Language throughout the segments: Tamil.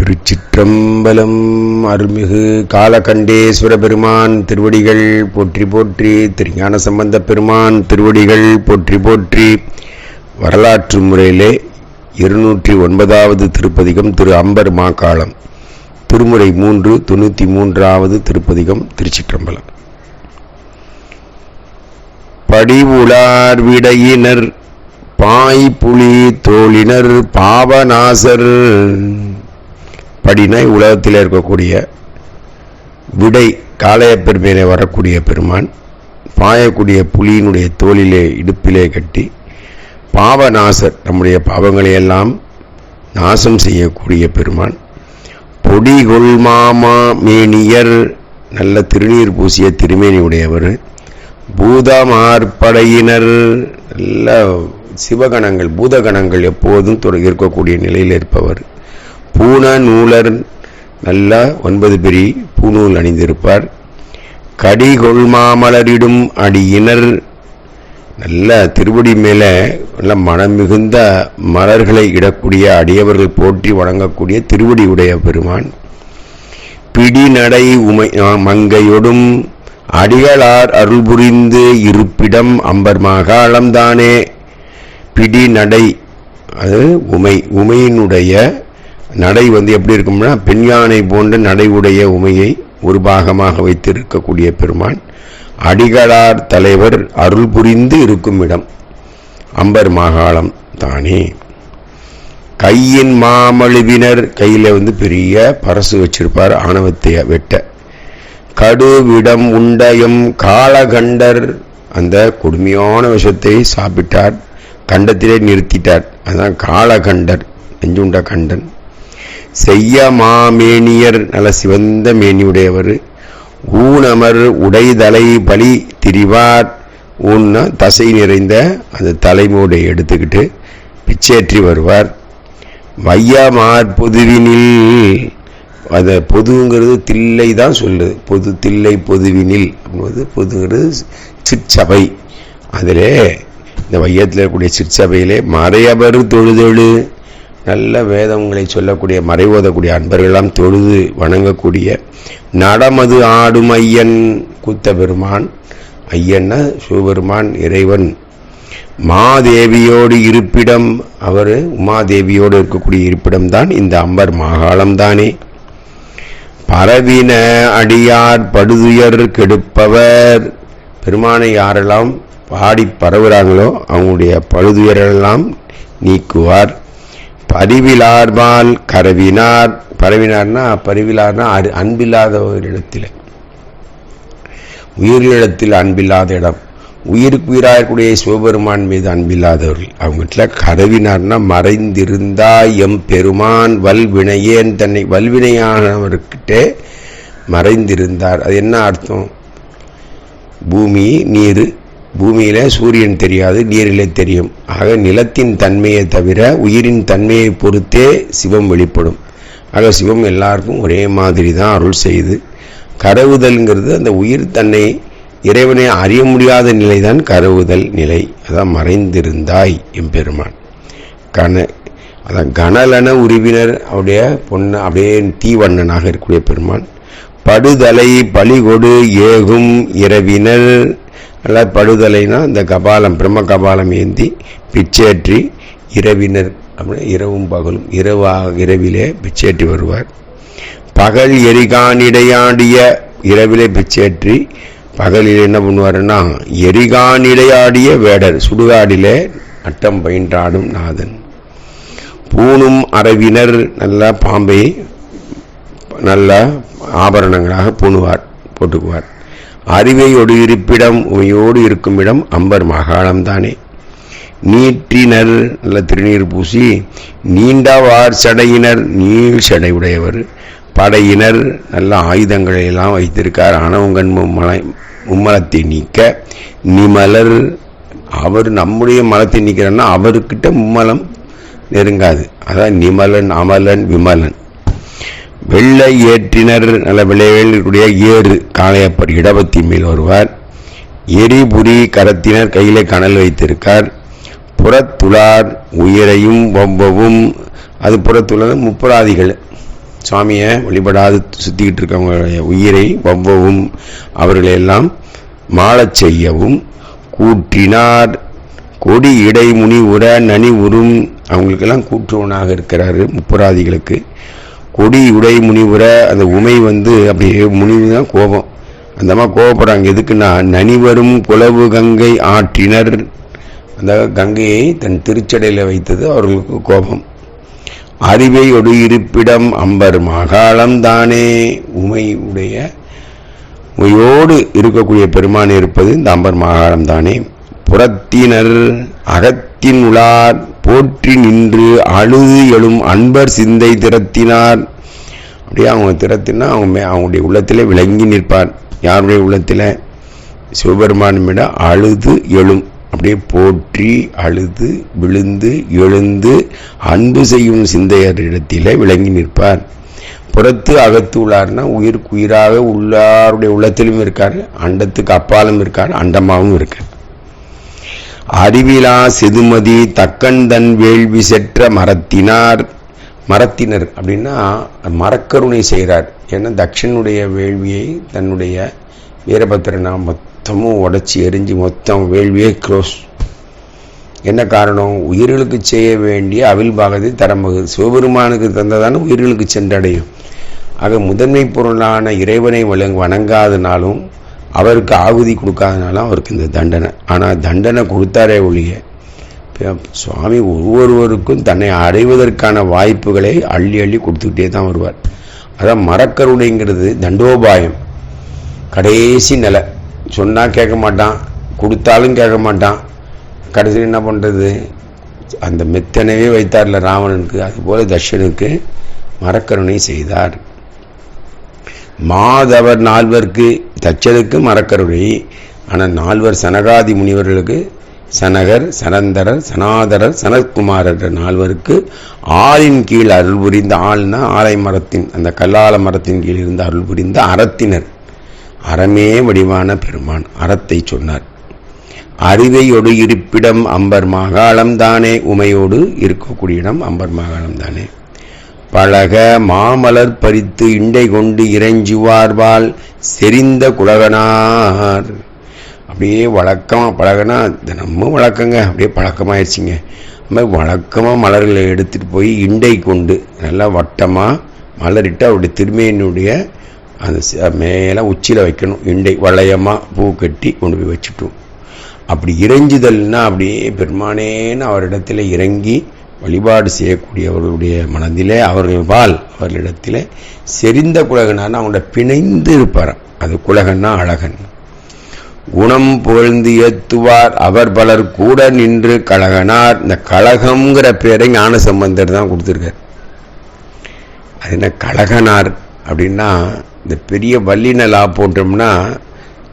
திருச்சிற்றம்பலம் அருள்மிகு காலகண்டேஸ்வர பெருமான் திருவடிகள் போற்றி போற்றி திருஞான சம்பந்த பெருமான் திருவடிகள் போற்றி போற்றி. வரலாற்று முறையிலே இருநூற்றி ஒன்பதாவது திருப்பதிகம் திரு அம்பர் மாக்காளம் திருமுறை மூன்று தொண்ணூற்றி மூன்றாவது திருப்பதிகம் திருச்சிற்றம்பலம். படிவுளார் விடையினர் பாய் புலி தோழினர் பாவநாசர். படினா உலகத்தில் இருக்கக்கூடிய விடை காளையப்பர் மேலே வரக்கூடிய பெருமான் பாயக்கூடிய புலியினுடைய தோளிலே இடுப்பிலே கட்டி பாவநாசர் நம்முடைய பாவங்களை எல்லாம் நாசம் செய்யக்கூடிய பெருமான். பொடிகொள் மாமா மேனியர் நல்ல திருநீர் பூசிய திருமேனி உடையவர். பூதமார்படையினர் நல்ல சிவகணங்கள் பூதகணங்கள் எப்போதும் தொடங்கி இருக்கக்கூடிய நிலையில் இருப்பவர். பூன நூலர் நல்ல ஒன்பது பிரி பூநூல் அணிந்திருப்பார். கடிகொள் மாமலரிடும் அடியினர் நல்ல திருவடி மேலே நல்ல மனம் மிகுந்த மலர்களை இடக்கூடிய அடியவர்கள் போற்றி வணங்கக்கூடிய திருவடி உடைய பெருமான். பிடிநடை உமை மங்கையொடும் அடிகளார் அருள் புரிந்து இருப்பிடம் அம்பர் மாகாளம்தானே பிடி நடை அது உமை உமையினுடைய நடை வந்து எப்படி இருக்கும்னா பெண் யானை போன்ற நடை உடைய உமையை ஒரு பாகமாக வைத்திருக்கக்கூடிய பெருமான் அடிகளார் தலைவர் அருள் புரிந்து இருக்கும் இடம் அம்பர் மாகாளம் தானே. கையின் மாமழுவினர் கையில் வந்து பெரிய பரசு வச்சிருப்பார் ஆணவத்தை வெட்ட. கடுவிடம் உண்டயம் காலகண்டர் அந்த கொடுமையான விஷத்தை சாப்பிட்டார் கண்டத்திலே நிறுத்திட்டார். அதான் காலகண்டர் நெஞ்சுண்ட கண்டன். செய்ய மாமேனியர் நல்ல சிவந்த மேனியுடையவர். ஊனமர் உடைதலை பலி திரிவார். ஊன்னா தசை நிறைந்த அந்த தலைமூடை எடுத்துக்கிட்டு பிச்சேற்றி வருவார். வையமார் பொதுவினில் அந்த பொதுங்கிறது தில்லை தான் சொல்லுது. பொது தில்லை பொதுவினில் அப்படிங்கிறது பொதுங்கிறது சிற்சபை. அதிலே இந்த வையத்தில் இருக்கக்கூடிய சிற்சபையிலே மறையவர் தொழுதொழு. நல்ல வேதங்களை சொல்லக்கூடிய மறை ஓதக்கூடிய அன்பர்களெல்லாம் தொழுது வணங்கக்கூடிய நடமது ஆடும் ஐயன் கூத்த பெருமான் ஐயன்னா சிவபெருமான் இறைவன். மாதேவியோடு இருப்பிடம் அவர் உமாதேவியோடு இருக்கக்கூடிய இருப்பிடம் தான் இந்த அம்பர் மாகாளம்தானே. பரவின அடியார் படுதுயர் கெடுப்பவர். பெருமானை யாரெல்லாம் பாடி பரவுகிறாங்களோ அவங்களுடைய பழுதுயரெல்லாம் நீக்குவார். பரிவிலார்பால் கரவினார். பரவினார்னா பரிவிலார்னா அரு- அன்பில்லாதவரிடத்தில் உயிரிழத்தில் அன்பில்லாத இடம். உயிருக்கு உயிராகக்கூடிய சிவபெருமான் மீது அன்பில்லாதவர்கள். அவங்ககிட்ட கரவினார்னா மறைந்திருந்தா எம் பெருமான் வல்வினையேன் தன்னை வல்வினையானவர்கிட்டே மறைந்திருந்தார். அது என்ன அர்த்தம்? பூமி நீர் பூமியில சூரியன் தெரியாது நீரிலே தெரியும். ஆக நிலத்தின் தன்மையை தவிர உயிரின் தன்மையை பொறுத்தே சிவம் வெளிப்படும். ஆக சிவம் எல்லாருக்கும் ஒரே மாதிரி தான் அருள் செய்து கரவுதல்ங்கிறது அந்த உயிர் தன்னை இறைவனை அறிய முடியாத நிலைதான் கரவுதல் நிலை. அதான் மறைந்திருந்தாய் எம்பெருமான். கன அதான் கனலன உருவினர் அவருடைய பொண்ணு அப்படியே தீவண்ணனாக இருக்கக்கூடிய பெருமான். படுதலை பலிகொடு ஏகும் இரவினர் அல்ல படுதலைனா இந்த கபாலம் பிரம்ம கபாலம் ஏந்தி பிச்சேற்றி இரவினர் அப்படின்னா இரவும் பகலும் இரவாக இரவிலே பிச்சேற்றி வருவார். பகல் எரிகானிடையாடிய இரவிலே பிச்சேற்றி பகலில் என்ன பண்ணுவாருன்னா எரிகானிடையாடிய வேடர் சுடுகாடிலே அட்டம் பயின்றாடும் நாதன். பூணும் அரவினர் நல்ல பாம்பை நல்ல ஆபரணங்களாக பூணுவார் போட்டுக்குவார். அறிவையோடு இருப்பிடம் உமையோடு இருக்கும் இடம் அம்பர் மாகாணம்தானே நீற்றினர் நல்ல திருநீர் பூசி நீண்டவார் சடையினர் நீள் சடையுடையவர். படையினர் நல்ல ஆயுதங்களை எல்லாம் வைத்திருக்கார் ஆணவங்கண் மும்மலை மும்மலத்தை நீக்க நிமலர் அவர் நம்முடைய மலத்தை நீக்கிறன்னா அவர்கிட்ட மும்மலம் நெருங்காது. அதான் நிமலன் அமலன் விமலன். வெள்ளை ஏற்றினர். நல்ல விளைவுடைய ஏறு காளையப்பர் இடபத்தி மேல் வருவார் எரிபுரி கரத்தினர் கையிலே கனல் வைத்திருக்கார். புறத்துளார் உயிரையும் வம்பவும். அது புறத்துளார் முப்புராதிகள் சுவாமியை வழிபடாது சுத்திக்கிட்டு இருக்கவங்களுடைய உயிரை வம்பவும். அவர்களையெல்லாம் மாளச் செய்யவும். கூற்றினார் கொடி இடை முனி உர நனி உறும். அவங்களுக்கெல்லாம் கூற்றுவனாக இருக்கிறாரு முப்புராதிகளுக்கு கொடி உடை முனிவுற அந்த உமை வந்து அப்படியே முனிவு தான் கோபம். அந்த மாதிரி கோபப்படுறாங்க. எதுக்குன்னா நனிவரும் குலவு கங்கை ஆற்றினர். அந்த கங்கையை தன் திருச்சடையில் வைத்தது அவர்களுக்கு கோபம். அறிவை ஒடு இருப்பிடம் அம்பர் மகாளம் தானே. உமை உடைய உமையோடு இருக்கக்கூடிய பெருமான் இருப்பது இந்த அம்பர் மாகாணம் தானே. புறத்தினர் அகத்தின் உளார் போற்றி நின்று அழுது எழும் அன்பர் சிந்தை திறத்தினார். அப்படியே அவங்க திறத்தினா அவங்க அவங்களுடைய உள்ளத்திலே விளங்கி நிற்பார். யாருடைய உள்ளத்தில்? சிவபெருமானுமிட அழுது எழும். அப்படியே போற்றி அழுது விழுந்து எழுந்து அன்பு செய்யும் சிந்தையரிடத்திலே விளங்கி நிற்பார். புறத்து அகத்து உள்ளார்னா உயிருக்கு உயிராக உள்ளாருடைய உள்ளத்திலும் இருக்கார் அண்டத்துக்கு அப்பாலும் இருக்கார் அண்டமாகவும் இருக்கார். அறிவிலா செதுமதி தக்கந்தன் வேள்வி செற்ற மரத்தினார். மரத்தினர் அப்படின்னா மரக்கருணை செய்கிறார். ஏன்னா தக்ஷனுடைய வேள்வியை தன்னுடைய வீரபத்திரனா மொத்தமும் உடச்சி எரிஞ்சு மொத்தம் வேள்வியே க்ளோஸ் என்ன காரணம்? உயிர்களுக்கு செய்ய வேண்டிய அவில் பாகத்தை தரம்பகு சிவபெருமானுக்கு தந்ததான உயிர்களுக்கு சென்றடையும். ஆக முதன்மை பொருளான இறைவனை வணங்காதனாலும் அவருக்கு ஆகுதி கொடுக்காதனால அவருக்கு இந்த தண்டனை. ஆனால் தண்டனை கொடுத்தாரே ஒழிய சுவாமி ஒவ்வொருவருக்கும் தன்னை அடைவதற்கான வாய்ப்புகளை அள்ளி அள்ளி கொடுத்துக்கிட்டே தான் வருவார். அதான் மரக்கருணைங்கிறது தண்டோபாயம். கடைசி நிலை. சொன்னால் கேட்க மாட்டான் கொடுத்தாலும் கேட்க மாட்டான். கடைசியில் என்ன பண்ணுறது அந்த மெத்தனவே வைத்தார்ல ராவணனுக்கு அதுபோல தர்ஷனுக்கு மரக்கருணை செய்தார். மாதவர் நால்வருக்கு தச்சனுக்கு மரக்கருணை ஆனால் நால்வர் சனகாதி முனிவர்களுக்கு சனகர் சனந்தரர் சனாதரர் சனத்குமார் என்ற நால்வருக்கு ஆளின் கீழ் அருள் புரிந்த ஆள்னா ஆலை மரத்தின் அந்த கல்லால மரத்தின் கீழ் இருந்து அருள் புரிந்த அறத்தினர். அறமே வடிவான பெருமான் அறத்தை சொன்னார். அறிவையொடு இருப்பிடம் அம்பர் மாகாளம் தானே உமையோடு இருக்கக்கூடிய இடம் அம்பர் மாகாளம் தானே. பழக மாமலர் பறித்து இண்டை கொண்டு இறைஞ்சுவார்பால் செறிந்த குலகனார். அப்படியே வழக்கமாக பழகனா தினமும் வழக்கங்க. அப்படியே பழக்கமாயிருச்சுங்க. அது மாதிரி வழக்கமாக மலர்களை எடுத்துகிட்டு போய் இண்டை கொண்டு நல்லா வட்டமாக மலரிட்டு அவருடைய திருமையினுடைய அந்த ச- மேலே உச்சியில் வைக்கணும். இண்டை வளையமாக பூ கட்டி கொண்டு போய் வச்சுட்டோம். அப்படி இறைஞ்சுதல்னா அப்படியே பெருமானேன்னு அவரிடத்தில் இறங்கி வழிபாடு செய்யக்கூடியவர்களுடைய மனதிலே அவர்கள் வாழ் அவர்களிடத்திலே செறிந்த குலகனான அவங்கள பிணைந்து இருப்பாராம் அது குலகன்னா அழகன். குணம் புகழ்ந்து ஏத்துவார். அவர் பலர் கூட நின்று கழகனார் இந்த கழகம்ங்கிற பேரை ஞான சம்பந்தர் தான் கொடுத்துருக்கார். அது என்ன கழகனார் அப்படின்னா இந்த பெரிய வல்லினலா போட்டோம்னா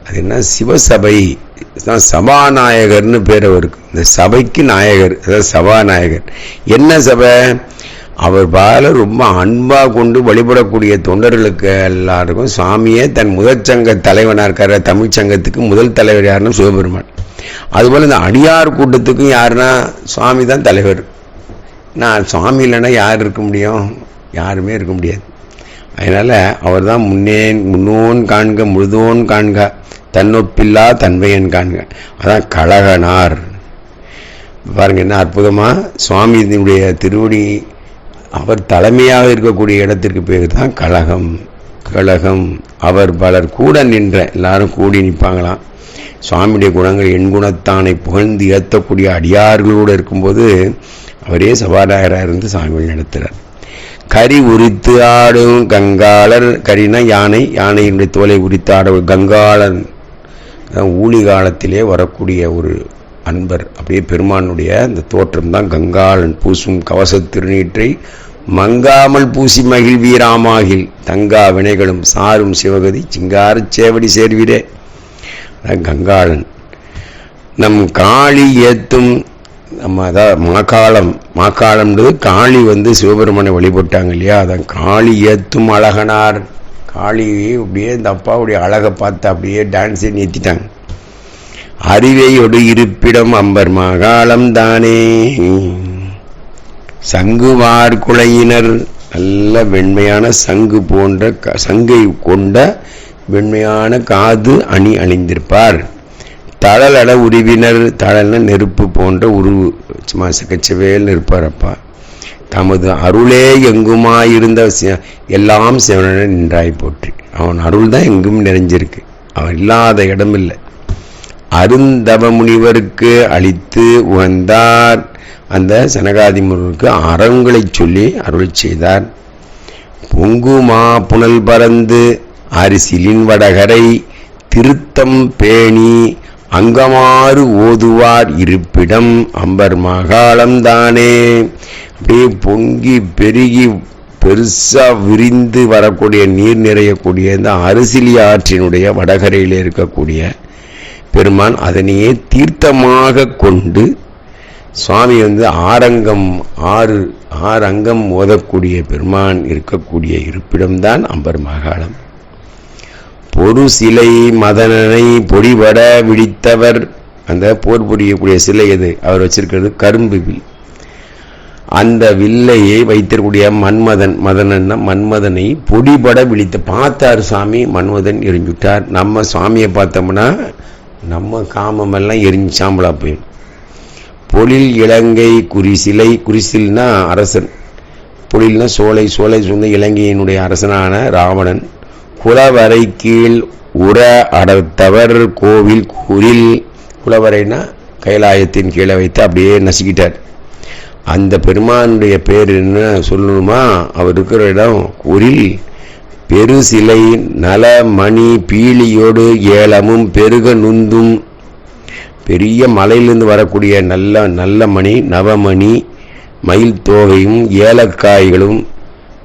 அது என்ன? சிவசபை. தான் சபாநாயகர்னு பேர் அவருக்கு. இந்த சபைக்கு நாயகர். அதாவது சபாநாயகர். என்ன சபை? அவர் பால ரொம்ப அன்பாக கொண்டு வழிபடக்கூடிய தொண்டர்களுக்கு எல்லாருக்கும் சுவாமியே தன் முதற் சங்க தலைவனாக இருக்கார். தமிழ் சங்கத்துக்கு முதல் தலைவர் யாருன்னா சிவபெருமான். அதுபோல் இந்த அடியார் கூட்டத்துக்கும் யாருன்னா சுவாமி தான் தலைவர். நான் சுவாமி இல்லைன்னா யார் இருக்க முடியும்? யாருமே இருக்க முடியாது. அதனால அவர் தான் முன்னேன் முன்னோன் காண்க முழுதோன் காண்க தன்னொப்பில்லா தன்மையன் காண்க. அதான் கழகனார். பாருங்க என்ன அற்புதமாக சுவாமியினுடைய திருவடி அவர் தலைமையாக இருக்கக்கூடிய இடத்திற்கு பேர் தான் கழகம். கழகம். அவர் பலர் கூட நின்ற எல்லாரும் கூடி நிற்பாங்களாம். சுவாமியுடைய குணங்கள் என் குணத்தானை புகழ்ந்து ஏற்றக்கூடிய அடியார்களோடு இருக்கும்போது அவரே சபாநாயகராக இருந்து சாமிகள் நடத்துகிறார் கரி உரித்து ஆடும் கங்காளர் கரினா யானை யானையினுடைய தோலை உரித்து ஆடும் கங்காளன். ஊழி காலத்திலே வரக்கூடிய ஒரு அன்பர். அப்படியே பெருமானுடைய அந்த தோற்றம் தான் கங்காளன். பூசும் கவச திருநீற்றை மங்காமல் பூசி மகிழ்வீராமாகில் தங்கா வினைகளும் சாரும் சிவகதி சிங்கார சேவடி சேர்விரே கங்காளன். நம் காளி ஏத்தும் நம்ம அதான் மாக்காளம் மாக்காளம்ன்றது காளி வந்து சிவபெருமானை வழிபட்டாங்க இல்லையா? அதான் காளி ஏத்தும் அழகனார். காளி அப்படியே இந்த அப்பாவுடைய அழகை பார்த்து அப்படியே டான்ஸே நிறுத்திட்டாங்க அறிவையொடு இருப்பிடம் அம்பர் மாகாளம் தானே. சங்குவார் குலையினர் நல்ல வெண்மையான சங்கு போன்ற க- சங்கை கொண்ட வெண்மையான காது அணி அணிந்திருப்பார். தழலட உருவினர் தழல்னா நெருப்பு போன்ற உருவு சும்மா சக்கச்சவேல் இருப்பார் தமது அருளே எங்குமாயிருந்த எல்லாம் சிவனே நின்றாய் போற்றி. அவன் அருள் தான் எங்கும் நிறைஞ்சிருக்கு. அவன் இல்லாத இடம் இல்லை அருந்தவ முனிவருக்கு அளித்து உகந்தார். அந்த சனகாதி முனிவருக்கு அறங்களை சொல்லி அருள் செய்தார். பொங்குமா புனல் பறந்து அரிசிலின் வடகரை திருத்தம் பேணி அங்கமாறு ஓதுவார் இருப்பிடம் அம்பர் மகாலம்தானே அப்படியே பொங்கி பெருகி பெருசாக விரிந்து வரக்கூடிய நீர் நிறையக்கூடிய இந்த அரிசிலி ஆற்றினுடைய வடகரையில் இருக்கக்கூடிய பெருமான் அதனையே தீர்த்தமாக கொண்டு சுவாமி வந்து ஆரங்கம் ஆறு ஆறங்கம் ஓதக்கூடிய பெருமான் இருக்கக்கூடிய இருப்பிடம்தான் அம்பர் மகாளம். பொறு சிலை மதனனை பொடிபட விழித்தவர். அந்த போர் புரியக்கூடிய சிலை எது? அவர் வச்சிருக்கிறது கரும்பு வில். அந்த வில்லையை வைத்திருக்கூடிய மன்மதன் மதனன்னா மன்மதனை பொடிபட விழித்த பார்த்தார் சாமி மன்மதன் எரிஞ்சுட்டார். நம்ம சுவாமியை பார்த்தோம்னா நம்ம காமமெல்லாம் எரிஞ்சு சாம்பலா போயிடும். பொழில் இலங்கை குறிசிலை குறிசில்னா அரசன். பொழில்னா சோலை சோலை சொந்த இலங்கையினுடைய அரசனான ராவணன். குலவரை கீழ் உர அடர்த்தவர் கோவில் குரில் குலவரைனா கைலாயத்தின் கீழே வைத்து அப்படியே நசுக்கிட்டார். அந்த பெருமானுடைய பேர் என்ன சொல்லணுமா? அவர் இருக்கிற இடம் குரில் பெருசிலை நல மணி பீலியோடு ஏலமும் பெருக நுந்தும். பெரிய மலையிலிருந்து வரக்கூடிய நல்ல நல்ல மணி நவமணி மயில் தோகையும் ஏலக்காய்களும்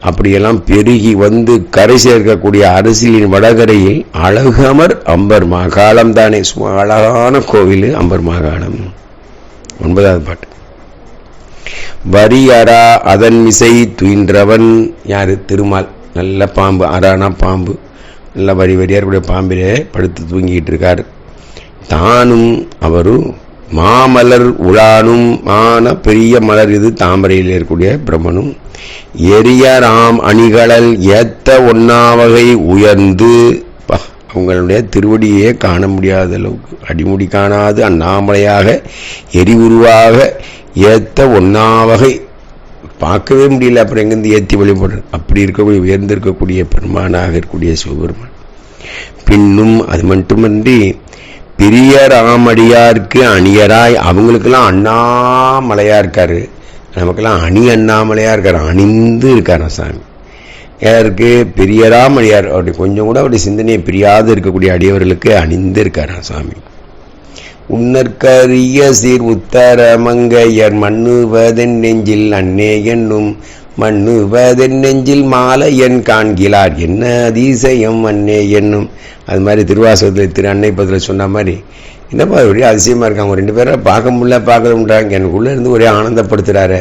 அப்படியெல்லாம் பெருகி வந்து கரை சேர்க்கக்கூடிய அரசியலின் வடகரையில் அழகமர் அம்பர் மாகாளம் தானே. சும்மா அழகான கோவில் அம்பர் மாகாணம் ஒன்பதாவது பாட்டு. வரி அரா அதன் மிசை துயின்றவன். யாரு? திருமால். நல்ல பாம்பு அரானா பாம்பு. நல்ல வரி வரியாக இருக்கக்கூடிய பாம்பிலே படுத்து தூங்கிட்டு இருக்கார். தானும் அவரும் மாமலர் உலானும். மான பெரிய மலர் இது தாமரையில் இருக்கக்கூடிய பிரம்மனும். எரிய ராம் அணிகளல் ஏத்த ஒன்னாவகை உயர்ந்து அவங்களுடைய திருவடியே காண முடியாத அளவுக்கு அடிமுடி காணாது அண்ணாமலையாக எரிவுருவாக ஏத்த ஒன்னாவகை பார்க்கவே முடியல. அப்புறம் எங்கேருந்து ஏற்றி வழிபடுறது அப்படி இருக்கக்கூடிய உயர்ந்திருக்கக்கூடிய பெருமானாக இருக்கக்கூடிய சிவபெருமான். பின்னும் அது மட்டுமன்றி பெரிய ராமடியாருக்கு அணியராய் அவங்களுக்கெல்லாம் அண்ணாமலையா இருக்காரு. நமக்கெல்லாம் அணி அண்ணாமலையாக இருக்கார். அணிந்து இருக்கார் சாமி யாருக்கு? பெரியராமலையார் அப்படி கொஞ்சம் கூட அப்படி சிந்தனையை பிரியாது இருக்கக்கூடிய அடியவர்களுக்கு அணிந்து இருக்கார் சாமி உன்னற்கரிய சீர் உத்தர மங்கையர் மண்ணுவதென் நெஞ்சில் அன்னே என்னும் மண்ணுவதென் நெஞ்சில் மாலை என் காண்கிறார். என்ன அதிசயம் அன்னே என்னும். அது மாதிரி திருவாசகத்தில் திரு அன்னை பதில் சொன்ன மாதிரி என்னப்பா ஒரே அதிசயமாக இருக்காங்க. ரெண்டு பேரும் பார்க்க முடியல பார்க்கணுன்றாங்க எனக்குள்ளே இருந்து ஒரே ஆனந்தப்படுத்துறாரு.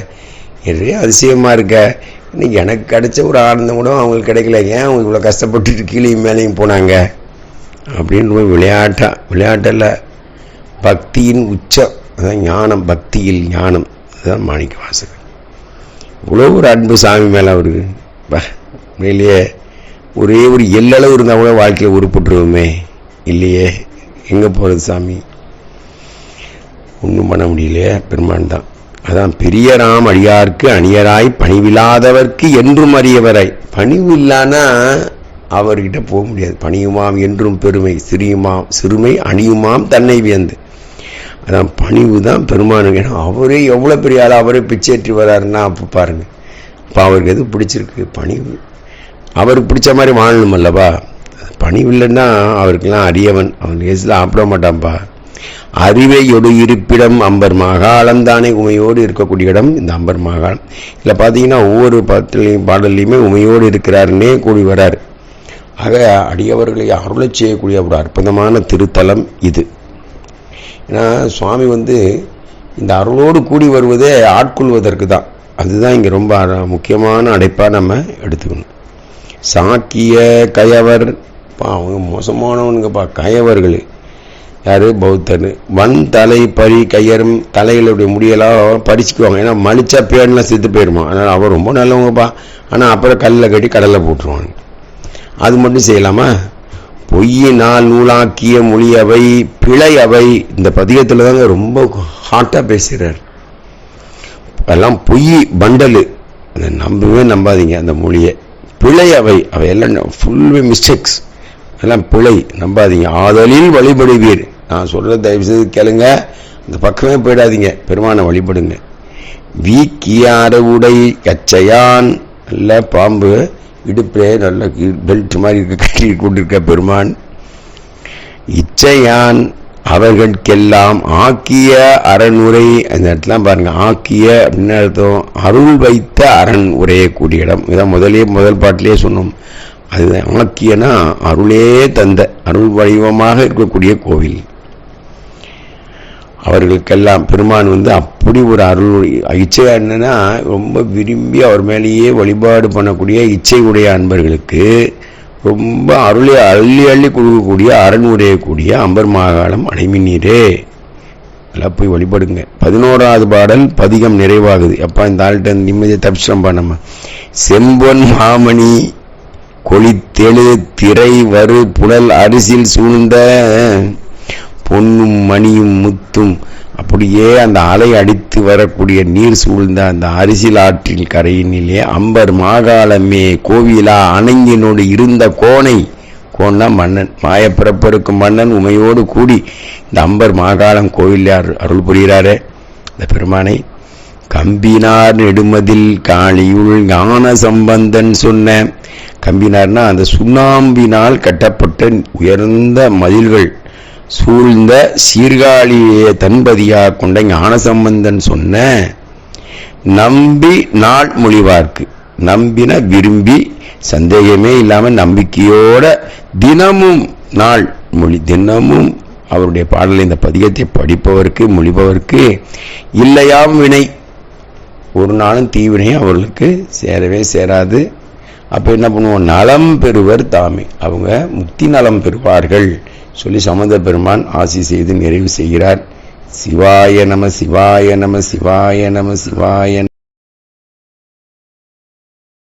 நிறைய அதிசயமாக இருக்க. இன்னைக்கு எனக்கு கிடைச்ச ஒரு ஆனந்தம் கூட அவங்களுக்கு கிடைக்கல. ஏன் அவங்க இவ்வளோ கஷ்டப்பட்டுட்டு கீழேயும் மேலேயும் போனாங்க? அப்படின்னு போய் விளையாட்டா விளையாட்டில் பக்தியின் உச்சம். அதான் ஞானம் பக்தியில் ஞானம். அதுதான் மாணிக்க வாசகர். இவ்வளோ ஒரு அன்பு சாமி மேலே அவருக்கு உண்மையிலேயே ஒரே ஒரு எல்லளவு இருந்தால் கூட வாழ்க்கையில் உருப்பட்டுருவோமே. இல்லையே. எங்கே போகிறது சாமி? ஒன்றும் பண்ண முடியலையே பெருமான் தான். அதான் பெரிய ராம் அடியார்க்கு அணியராய் பணிவில்லாதவர்க்கு என்றும் அறியவராய். பணிவு இல்லானா அவர்கிட்ட போக முடியாது. பணியுமாம் என்றும் பெருமை சிறியுமாம் சிறுமை அணியுமாம் தன்னை வியந்து. அதான் பணிவு தான் பெருமானுக்கு. ஏன்னா அவரே எவ்வளோ பெரிய ஆள் அவரே பிச்சேற்றி வராருன்னா அப்போ பாருங்க. அப்போ அவருக்கு எது பிடிச்சிருக்கு? பணிவு. அவருக்கு பிடிச்ச மாதிரி வாழணும் அல்லவா? பணிவில்லைன்னா அவருக்கெல்லாம் அரியவன் அவன் கேஸில் சாப்பிட மாட்டான்ப்பா அறிவையொடு இருப்பிடம் அம்பர் மாகாளம் தானே உமையோடு இருக்கக்கூடிய இடம் இந்த அம்பர் மாகாளம் இதில் பார்த்தீங்கன்னா ஒவ்வொரு பாட்டிலையும் பாடல்லையுமே உமையோடு இருக்கிறாருன்னே கூடி வர்றார் ஆக அடியவர்களை அருளை செய்யக்கூடிய ஒரு அற்புதமான திருத்தலம் இது. ஏன்னா சுவாமி வந்து இந்த அருளோடு கூடி வருவதே ஆட்கொள்வதற்கு தான். அதுதான் இங்கே ரொம்ப முக்கியமான அடைப்பாக நம்ம எடுத்துக்கணும். சாக்கிய கயவர் பா அவங்க மோசமானவனுங்கப்பா கயவர்கள். யாரு? பௌத்தர் வன் தலை பறி கையரும் தலைகளுடைய முடியெல்லாம் பறிச்சுக்குவாங்க. ஏன்னா மலிச்சா பேடெலாம் செத்து போயிடுமா அதனால் அவர் ரொம்ப நல்லவங்கப்பா ஆனால் அப்புறம் கல்லில் கட்டி கடலில் போட்டுருவாங்க. அது மட்டும் செய்யலாமா? பொய்யினால் நூலாக்கிய மொழியவை பிழையவை. இந்த பதிகத்தில் தாங்க ரொம்ப ஹாட்டாக பேசுகிறார் அதெல்லாம் பொய் பண்டலு. அதை நம்பவே நம்பாதீங்க அந்த மொழியை. பிழை அவை அவையெல்லாம் ஃபுல்வே மிஸ்டேக்ஸ் அதெல்லாம் பிழை. நம்பாதீங்க. ஆதலில் வழிபடுவீர். நான் சொல்கிற தயவு செய்து கேளுங்க. அந்த பக்கமே போயிடாதீங்க. பெருமானை வழிபடுங்க. வீக்கியார உடை கச்சையான் நல்ல பாம்பு இடுப்பிலே நல்ல பெல்ட் மாதிரி இருக்க. கட்டி கொண்டிருக்க பெருமான். இச்சையான் அவர்களுக்கெல்லாம் ஆக்கிய அரண்முறை அந்த இடத்துலாம் பாருங்க. ஆக்கிய அப்படின்னு அர்த்தம். அருள் வைத்த அரண் உரையக்கூடிய இடம். இதான் முதலே முதல் பாட்டிலே சொன்னோம். அதுதான் ஆக்கியனா அருளே தந்த. அருள் வடிவமாக இருக்கக்கூடிய கோவில். அவர்களுக்கெல்லாம் பெருமான் வந்து அப்படி ஒரு அருள் இச்சை என்னன்னா ரொம்ப விரும்பி அவர் மேலேயே வழிபாடு பண்ணக்கூடிய இச்சை உடைய அன்பர்களுக்கு ரொம்ப அருளை அள்ளி அள்ளி கொடுக்கக்கூடிய அரண் உடையக்கூடிய அம்பர் மாகாணம் அடைமின்னீரே எல்லாம் போய் வழிபடுங்க. பதினோராவது பாடல் பதிகம் நிறைவாகுது. அப்பா இந்த ஆள்கிட்ட நிம்மதியை தப்பிச்சிடம்பா நம்ம செம்பொன் மாமணி கொளித்தெழு திரை வரு புனல் அரிசில் சூழ்ந்த பொன்னும் மணியும் முத்தும். அப்படியே அந்த அலை அடித்து வரக்கூடிய நீர் சூழ்ந்த அந்த அரிசில் ஆற்றில் கரையினிலே அம்பர் மாகாளமே கோவிலா அணங்கினோடு இருந்த கோணை. கோன்னா மன்னன் மாயப்பிறப்பிருக்கும் மன்னன் உமையோடு கூடி இந்த அம்பர் மாகாளம் கோவிலார் அருள் புரிகிறாரே. இந்த பெருமானை கம்பினார் நெடுமதில் காளியுள் ஞான சம்பந்தன் சொன்ன. கம்பினார்னா அந்த சுண்ணாம்பினால் கட்டப்பட்ட உயர்ந்த மதில்கள். சூழ்ந்த சீர்காழியை தன்பதியாக கொண்ட ஞானசம்பந்தன் சொன்ன. நம்பி நாள் மொழிவார்க்கு. நம்பின விரும்பி சந்தேகமே இல்லாமல் நம்பிக்கையோட தினமும் நாள் மொழி தினமும் அவருடைய பாடலை இந்த பதிகத்தை படிப்பவருக்கு மொழிபவருக்கு இல்லையாம் வினை. ஒரு நாளும் தீவினையும் அவர்களுக்கு சேரவே சேராது. அப்ப என்ன பண்ணுவோம்? நலம் பெறுவர் தாமே. அவங்க முக்தி நலம் பெறுவார்கள். சொல்லி சமந்த பெருமான் ஆசி செய்து நிறைவு செய்கிறார். சிவாய நம சிவாய நம சிவாய நம சிவாய